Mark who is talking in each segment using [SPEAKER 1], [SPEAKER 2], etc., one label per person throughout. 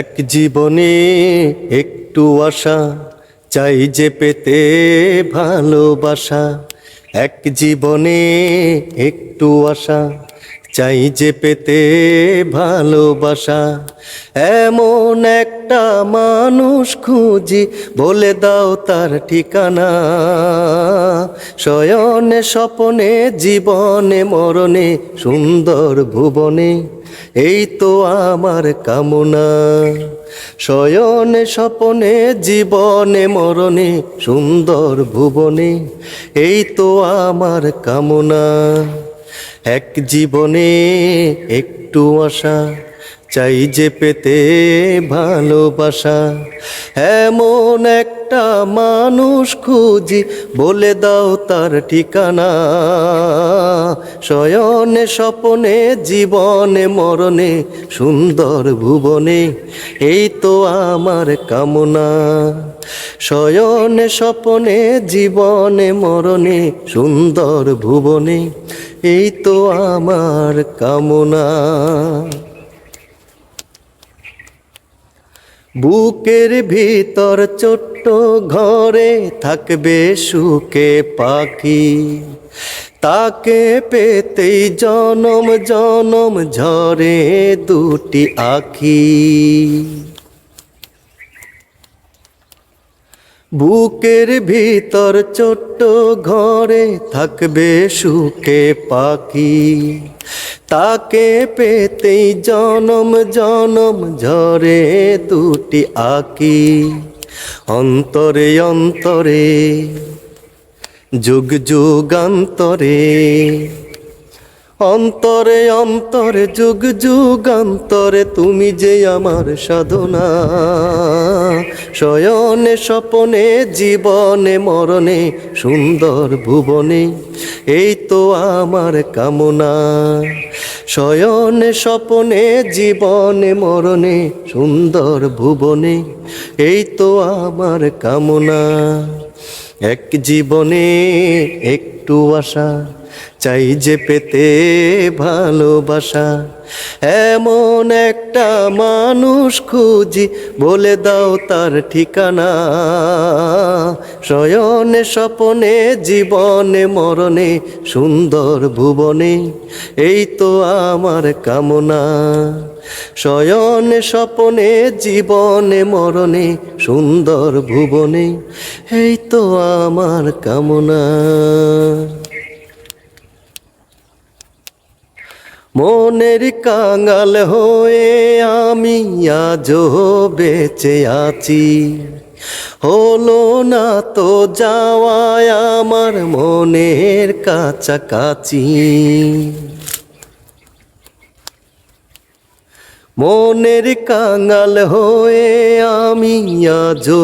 [SPEAKER 1] এক জীবনে একটু আশা চাই যে পেতে ভালোবাসা। এক জীবনে একটু আশা চাই যে পেতে ভালোবাসা। এমন একটা মানুষ খুঁজি, বলে দাও তার ঠিকানা। শয়নে স্বপনে, জীবনে মরণে, সুন্দর ভুবনে, এই তো আমার কামনা। শয়নে স্বপনে, জীবনে মরণে, সুন্দর ভুবনে, এই তো আমার কামনা। এক জীবনে একটু আশা, চাই যে পেতে ভালোবাসা। এমন একটা মানুষ খুঁজি, বলে দাও তার ঠিকানা। শয়নে স্বপনে, জীবনে মরণে, সুন্দর ভুবনে, এই তো আমার কামনা। শয়নে স্বপনে, জীবনে মরণে, সুন্দর ভুবনে এই তো আমার কামনা। বুকের ভিতর ছোট্ট ঘরে থাকবে সুখে পাখি। তাকে পেতেই জনম জনম ঝরে দুটি আখি। বুকের ভিতর ছোট্ট ঘরে থাকবে সুখে পাখি। তাকে পেতেই জনম জনম ঝরে দুটি আকি। অন্তরে অন্তরে, যুগ, যুগান্তরে অন্তরে অন্তরে যুগ যুগান্তরে তুমি যে আমার সাধনা। শয়নে স্বপনে, জীবনে মরণে, সুন্দর ভুবনে, এই তো আমার কামনা। শয়নে স্বপনে, জীবনে মরণে, সুন্দর ভুবনে, এই তো আমার কামনা। এক জীবনে একটু আশা চাই যে পেতে ভালোবাসা। এমন একটা মানুষ খুঁজি, বলে দাও তার ঠিকানা। শয়নে স্বপনে, জীবনে মরণে, সুন্দর ভুবনে, এই তো আমার কামনা। শয়নে স্বপনে, জীবনে মরণে, সুন্দর ভুবনে, এই তো আমার কামনা। মনের কাঙাল হয়ে আমি আজো বেঁচে আছি। হলো না তো যাওয়ায় আমার মনের কাছাকাছি। মনের কাঙাল হয়ে আমি আজও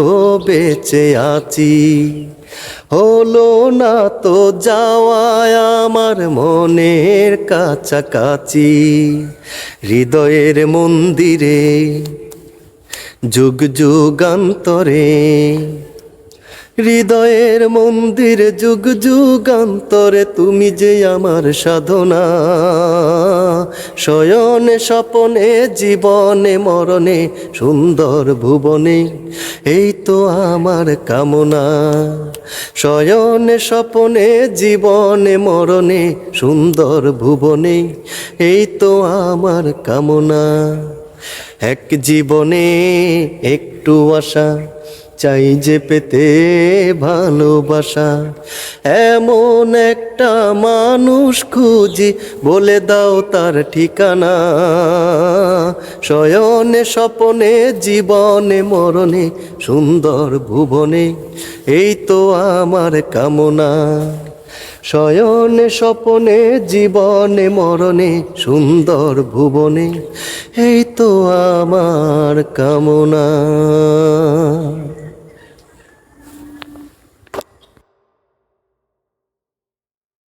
[SPEAKER 1] বেঁচে আছি। হলো না তো যাওয়ায় আমার মনের কাছাকাছি। হৃদয়ের মন্দিরে, যুগ যুগান্তরে হৃদয়ের মন্দির যুগ যুগান্তরে তুমি যে আমার সাধনা। শয়নে স্বপনে জীবনে মরণে সুন্দর ভুবনে, এই তো আমার কামনা। শয়নে স্বপনে জীবনে মরণে সুন্দর ভুবনে, এই তো আমার কামনা। এক জীবনে একটু আশা চাই যে পেতে ভালোবাসা। এমন একটা মানুষ খুঁজি, বলে দাও তার ঠিকানা। শয়নে স্বপনে, জীবনে মরণে, সুন্দর ভুবনে, এই তো আমার কামনা। শয়নে স্বপনে, জীবনে মরণে, সুন্দর ভুবনে, এই তো আমার কামনা।